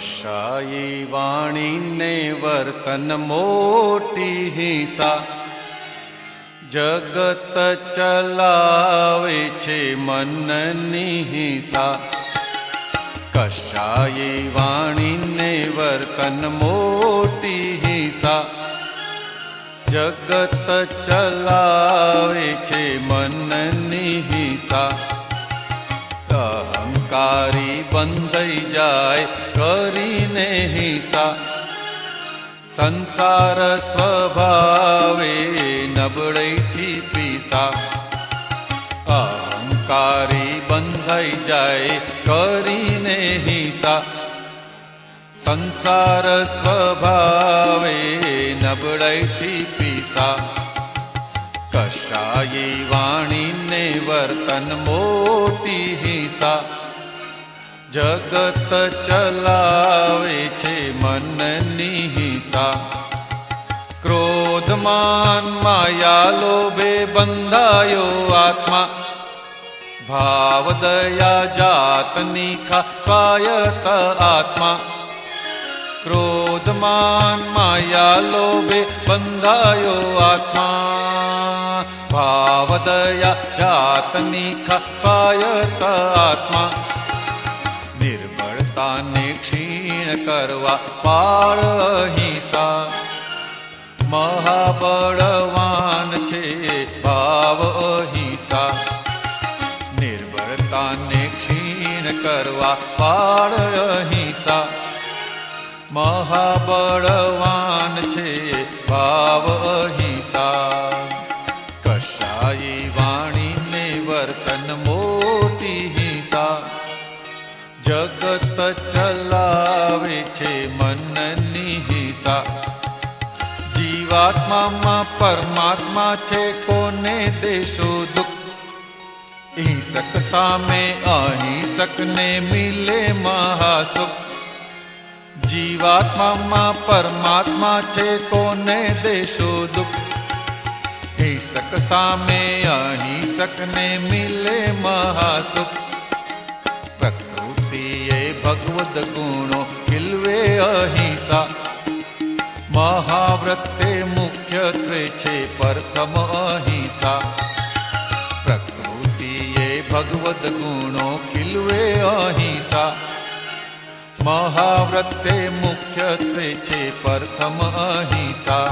કશાયી વાણીને વર્તન મોટી હિંસા જગત ચલાવે છે મનની હિંસા કશાયી વાણીને વર્તન મોટી હિંસા જગત ચલાવે છે મનની હિંસા બંધાઈ જાય, કરીને હિંસા. સંસાર સ્વભાવે નબળૈથી પીસા. અહંકારી બંધાઈ જાય, કરીને હિંસા. સંસાર સ્વભાવે નબળૈથી પીસા. કશાયી વાણીને વર્તન મોટી હિંસા. જગત ચલાવે છે મનની હિંસા. ક્રોધમાન માયા લોભે બંધાયો આત્મા. ભાવ દયા જાતની ખા સ્વાયત આત્મા. ક્રોધમાન માયા લોભે બંધાયો આત્મા. ભાવ દયા જાતની ખા સ્વાયત આત્મા. કરવા પાળ અહિંસા મહાબળવાન છે ભાવ અહિંસા નિર્બળતાને ક્ષીણ કરવા પાળ અહિંસા મહાબળવાન છે ભાવ અહિંસા કશાયી વાણીને વર્તન ચલાવે છે મનની હિંસા. જીવાત્મામાં પરમાત્મા છે, કોને દેશો દુઃખ? હિંસક સામે અહિંસકને મિલે મહાસુખ. જીવાત્મામાં પરમાત્મા છે, કોને દેશો દુઃખ? હિંસક સામે અહિંસકને મિલે મહાસુખ. ભગવદ ગુણો ખીલવે અહિંસા મહાવ્રતે મુખ્યત્વે છે પ્રથમ અહિંસા પ્રકૃતિએ ભગવદ ગુણો ખીલવે અહિંસા મહાવ્રતે મુખ્યત્વે છે પ્રથમ અહિંસા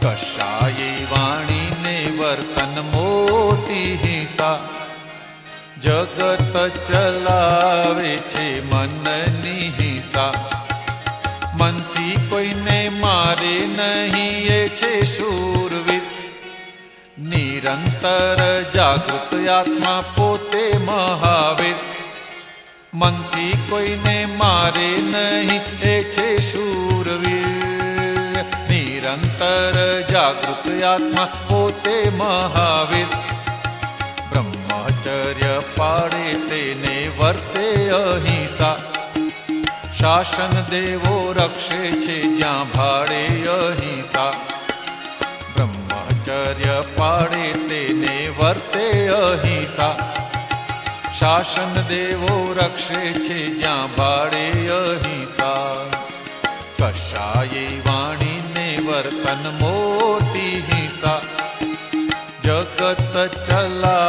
કશાયી વાણીને વર્તન મોતી હિંસા જગત ચલાવે છે મનની હિંસા. મનથી કોઈને મારે નહીં એ છે શૂરવીર. નિરંતર જાગૃત આત્મા પોતે મહાવીર. મનથી કોઈને મારે નહીં એ છે શૂરવીર. નિરંતર જાગૃત આત્મા પોતે મહાવીર. અહિંસા. શાસન દેવો રક્ષે છે જ્યાં ભાડે અહિંસા. બ્રહ્મચર્ય પાડે તેને વર્તે અહિંસા. શાસન દેવો રક્ષે છે જ્યાં ભાડે અહિંસા. કશાયી વાણીને વર્તન મોટી હિંસા. જગત ચલાવે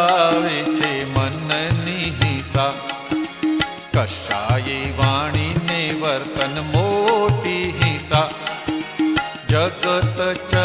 વર્તન મોટી હિંસા જગત ચલાવે